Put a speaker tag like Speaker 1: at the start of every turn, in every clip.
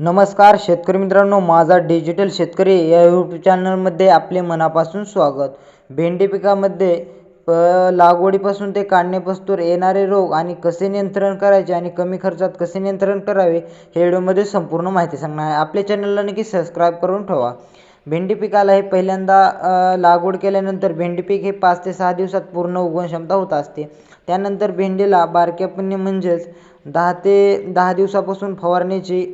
Speaker 1: नमस्कार शेतकरी मित्रांनो माझा डिजिटल शेतकरी या यूट्यूब चॅनलमध्ये आपले मनापासून स्वागत. भेंडी पिकामध्ये प लागवडीपासून ते काढणेपासून येणारे रोग आणि कसे नियंत्रण करायचे आणि कमी खर्चात कसे नियंत्रण करावे हे व्हिडिओमध्ये संपूर्ण माहिती सांगणार आहे. आपल्या चॅनलला नक्की सबस्क्राईब करून ठेवा. भेंडी पिकाला हे पहिल्यांदा लागवड केल्यानंतर भेंडी पीक हे पाच ते सहा दिवसात पूर्ण उगवण क्षमता होत असते. त्यानंतर भेंडीला बारक्यापणे म्हणजेच दहा ते दहा दिवसापासून फवारणीची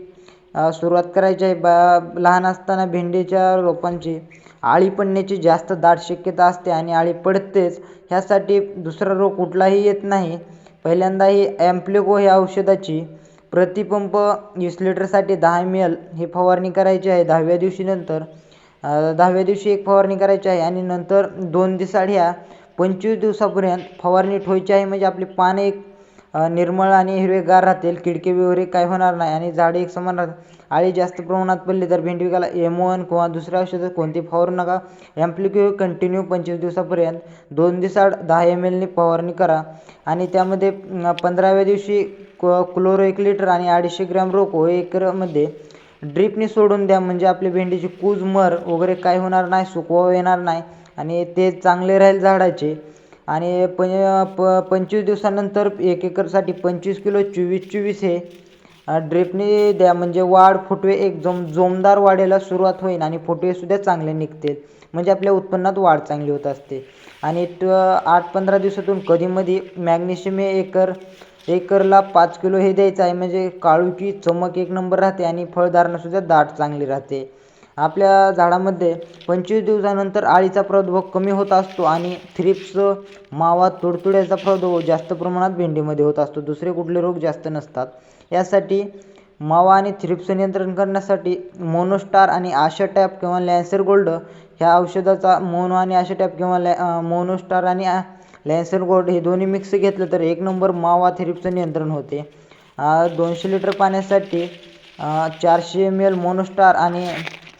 Speaker 1: सुरुवात करायची आहे. बा लहान असताना भेंडीच्या रोपांची आळी पडण्याची जास्त दाट शक्यता असते आणि आळी पडतेच ह्यासाठी दुसरा रोग कुठलाही येत नाही. पहिल्यांदा ही ॲम्प्लिको ह्या औषधाची प्रतिपंप वीस लिटरसाठी दहा एम एल ही फवारणी करायची आहे. दहाव्या दिवशीनंतर दहाव्या दिवशी एक फवारणी करायची आहे आणि नंतर दोन दिवसाड ह्या पंचवीस दिवसापर्यंत फवारणी ठेवायची आहे. म्हणजे आपली पाने एक निर्मळ आणि हिरवेगार राहतील. किडके वगैरे काय होणार नाही आणि झाडे एक समान राहतील. आळी जास्त प्रमाणात पडली तर भेंडी पिकाला एमोन किंवा दुसऱ्या औषधात कोणती फवारू नका. ॲम्प्लिक्यू कंटिन्यू पंचवीस दिवसापर्यंत दोन दिवसाड दहा एम एलनी फवारणी करा. आणि त्यामध्ये पंधराव्या दिवशी क क्लोरो एक लिटर आणि अडीचशे ग्रॅम रोको एकरमध्ये ड्रिपने सोडून द्या. म्हणजे आपली भेंडीची कूज मर वगैरे काय होणार नाही सुकवा येणार नाही. आणि ते चांगले राहील झाडाचे. आणि पं प पंचवीस दिवसानंतर एक एकरसाठी पंचवीस किलो चोवीस चोवीस हे ड्रिपने द्या. म्हणजे वाढ फुटवे एक जोम जोमदार वाढायला सुरुवात होईल आणि फुटवेसुद्धा चांगले निघतील. म्हणजे आपल्या उत्पन्नात वाढ चांगली होत असते. आणि ट आठ पंधरा दिवसातून कधीमधी मॅग्नेशियम हे एकर एकरला पाच किलो हे द्यायचं आहे. म्हणजे काळूची चमक एक नंबर राहते आणि फळधारणा दाट चांगली राहते. आपल्या झाडामध्ये पंचवीस दिवसानंतर आळीचा प्रादुर्भाव कमी होत असतो आणि थ्रिप्स मावा तुडतुड्याचा प्रादुर्भाव जास्त प्रमाणात भेंडीमध्ये होत असतो. दुसरे कुठले रोग जास्त नसतात. यासाठी मावा आणि थ्रिप्स नियंत्रण करण्यासाठी मोनोस्टार आणि आशा टॅप किंवा लॅन्सर गोल्ड ह्या औषधाचा मोनो आणि आशा टॅप किंवा लॅ मोनोस्टार आणि लॅन्सर गोल्ड हे दोन्ही मिक्स घेतलं तर एक नंबर मावा थ्रिप्सचं नियंत्रण होते. दोनशे लिटर पाण्यासाठी चारशे एम एल मोनोस्टार आणि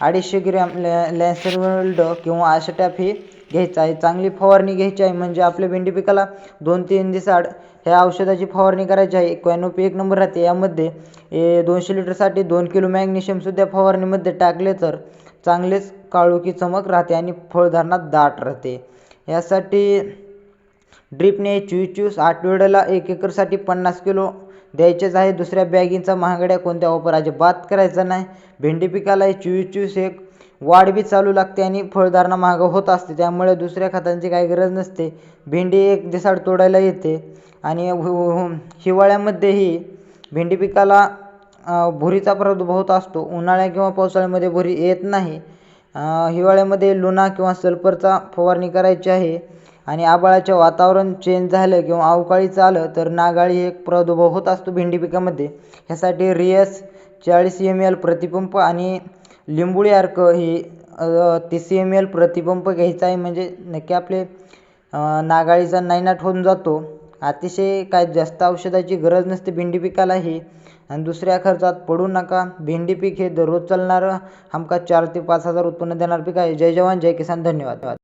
Speaker 1: अडीचशे ग्रॅम लॅ लॅन्सरवल्ड किंवा आशटॅप ही घ्यायचं आहे. चांगली फवारणी घ्यायची आहे म्हणजे आपल्या भेंडी पिकाला दोन तीन दिवसाआड ह्या औषधाची फवारणी करायची आहे. कॅनोपी एक नंबर राहते. यामध्ये ए दोनशे लिटरसाठी दोन किलो मॅग्नेशियमसुद्धा फवारणीमध्ये टाकले तर चांगलेच काळोखी चमक राहते आणि फळधारणात दाट राहते. यासाठी ड्रीपने चोवीस चोवीस आठवड्याला एक एकरसाठी पन्नास किलो द्यायचेच आहे. दुसऱ्या बॅगिंगचा महागड्या कोणत्या वापर अजिबात करायचा नाही. भेंडी पिकाला चोवीस चोवीस एक वाढ बी चालू लागते आणि फळधारणा महाग होत असते. त्यामुळे दुसऱ्या खतांची काही गरज नसते. भेंडी एक दिसाड तोडायला येते. आणि हिवाळ्यामध्येही भेंडी पिकाला भुरीचा प्रादुर्भाव होत असतो. उन्हाळ्या किंवा पावसाळ्यामध्ये भुरी येत नाही. हिवाळ्यामध्ये लुना किंवा सल्फरचा फवारणी करायची आहे. आणि आबाळाचे वातावरण चेंज झालं किंवा अवकाळीचं आलं तर नागाळी एक प्रादुर्भाव होत असतो भेंडी पिकामध्ये. ह्यासाठी रियस चाळीस एम एल प्रतिपंप आणि लिंबुळी अर्क ही तीस एम एल प्रतिपंप घ्यायचा आहे. म्हणजे नक्की आपले नागाळीचा नायनाट होऊन जातो. अतिशय काय जास्त औषधाची गरज नसते भेंडी पिकालाही. आणि दुसऱ्या खर्चात पडू नका. भेंडी पीक हे दररोज चालणारं आमका चार ते पाच हजार उत्पन्न देणारं पीक आहे. जय जवान जय किसान धन्यवाद.